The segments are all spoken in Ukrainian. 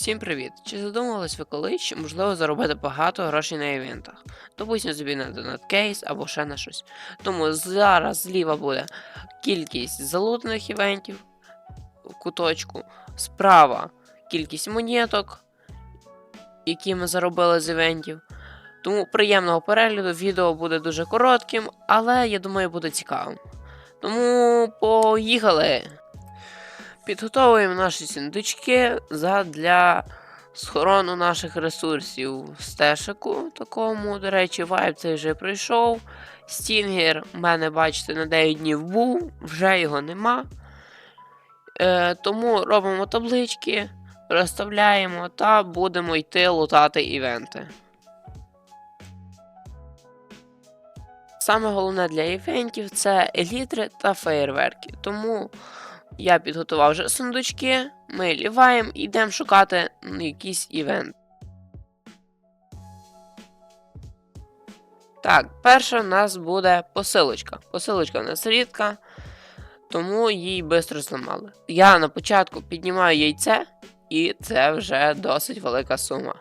Всім привіт! Чи задумувались ви колись, що можливо заробити багато грошей на івентах? Допустим собі на донат-кейс або ще на щось. Тому зараз зліва буде кількість залутаних івентів в куточку, справа кількість монеток, які ми заробили з івентів. Тому приємного перегляду, відео буде дуже коротким, але я думаю, буде цікавим. Тому поїхали! Підготовуємо наші сундучки для схорону наших ресурсів в стешику такому. До речі, вайб цей вже прийшов. Стінгер в мене, бачите, на 9 днів був, вже його нема. Е, тому робимо таблички, розставляємо та будемо йти лутати івенти. Саме головне для івентів це елітри та феєрверки. Тому я підготував вже сундучки, ми ліваємо і йдемо шукати якийсь івент. Так, перша у нас буде посилочка. Посилочка у нас рідка, тому її швидко зламали. Я на початку піднімаю яйце, і це вже досить велика сума.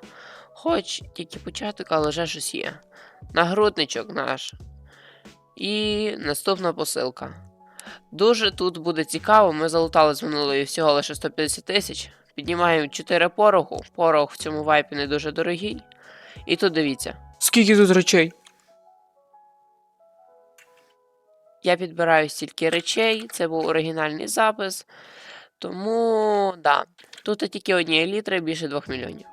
Хоч тільки початок, але вже щось є. Нагрудничок наш. І наступна посилка. Дуже тут буде цікаво. Ми залутали з минулої всього лише 150 тисяч. Піднімаємо 4 пороху. Порох в цьому вайпі не дуже дорогий. І тут дивіться. Скільки тут речей? Я підбираю стільки речей, це був оригінальний запис. Тому, да, тут тільки одні літри більше 2 мільйонів.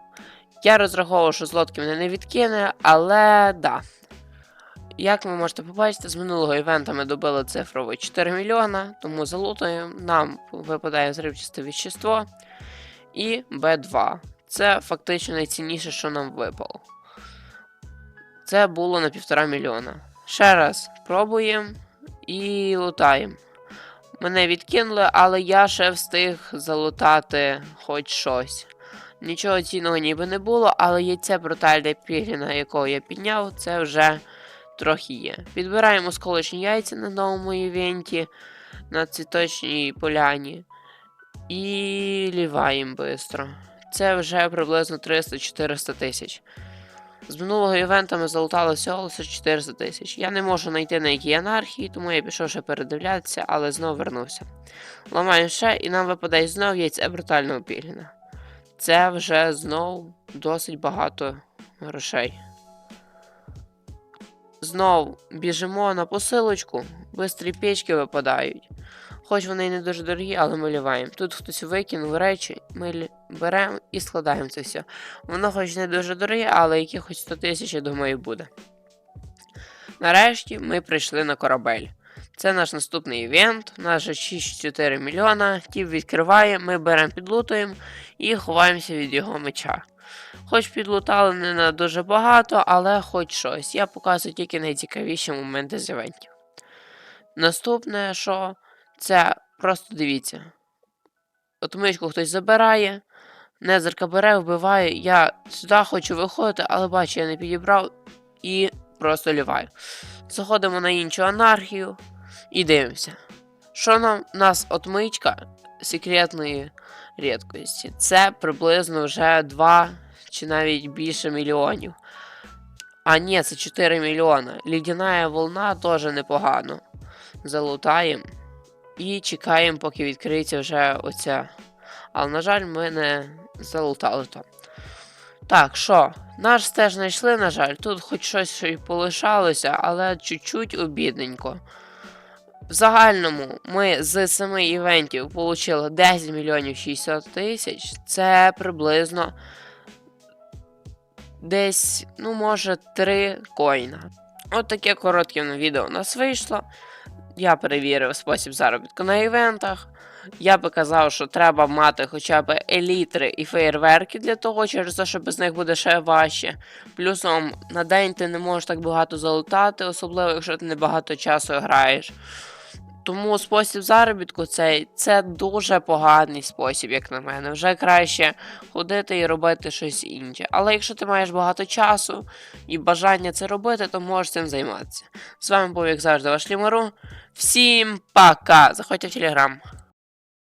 Я розраховував, що злотки мене не відкине, але да. Як ви можете побачити, з минулого івента ми добили цифрову 4 мільйона, тому залутуємо, нам випадає зривчасте вещество і Б2. Це фактично найцінніше, що нам випало. Це було на 1,5 мільйона. Ще раз пробуємо і лутаємо. Мене відкинули, але я ще встиг залутати хоч щось. Нічого цінного ніби не було, але яйце брутальне пігліна, якого я підняв, це вже трохи є. Підбираємо сколочні яйця на новому івенті на цвіточній поляні. І ліваємо швидко. Це вже приблизно 300-400 тисяч. З минулого івента ми залутали всього лише 400 тисяч. Я не можу знайти на якій анархії, тому я пішов ще передивлятися, але знов вернувся. Ламаємо ще, і нам випадає знов яйце брутального піліна. Це вже знов досить багато грошей. Знов біжимо на посилочку, бистрі печки випадають. Хоч вони не дуже дорогі, але ми ліваємо. Тут хтось викинув речі, ми беремо і складаємо це все. Воно хоч не дуже дороге, але якихось 100 тисяч, я думаю, буде. Нарешті ми прийшли на корабель. Це наш наступний івент, у нас же 6-4 мільйона. Тіп відкриває, ми беремо підлутуємо і ховаємося від його меча. Хоч підлутали не на дуже багато, але хоч щось. Я показую тільки найцікавіші моменти з івентів. Наступне, що це просто дивіться. От мишку хтось забирає, незерка бере, вбиває. Я сюди хочу виходити, але бачу, я не підібрав і просто ліваю. Заходимо на іншу анархію і дивимося. Що нам нас отмичка секретної рідкості? Це приблизно вже 2 чи навіть більше мільйонів. А ні, це 4 мільйона. Лідяна волна теж непогано. Залутаємо. І чекаємо, поки відкриється вже оця. Але, на жаль, ми не залутали там. Так, що? Наш теж знайшли, на жаль. Тут хоч щось ще й полишалося, але чуть-чуть обідненько. В загальному ми з 7 івентів отримали 10 мільйонів 60 тисяч. Це приблизно десь, ну, може, 3 коїна. От таке коротке відео у нас вийшло. Я перевірив спосіб заробітку на івентах. Я би казав, що треба мати хоча б елітри і феєрверки для того, через те, що без них буде ще важче. Плюсом на день ти не можеш так багато залутати, особливо якщо ти не багато часу граєш. Тому спосіб заробітку цей це дуже поганий спосіб, як на мене. Вже краще ходити і робити щось інше. Але якщо ти маєш багато часу і бажання це робити, то можеш цим займатися. З вами був, як завжди, ваш Лімару. Всім пока! Заходьте в телеграм.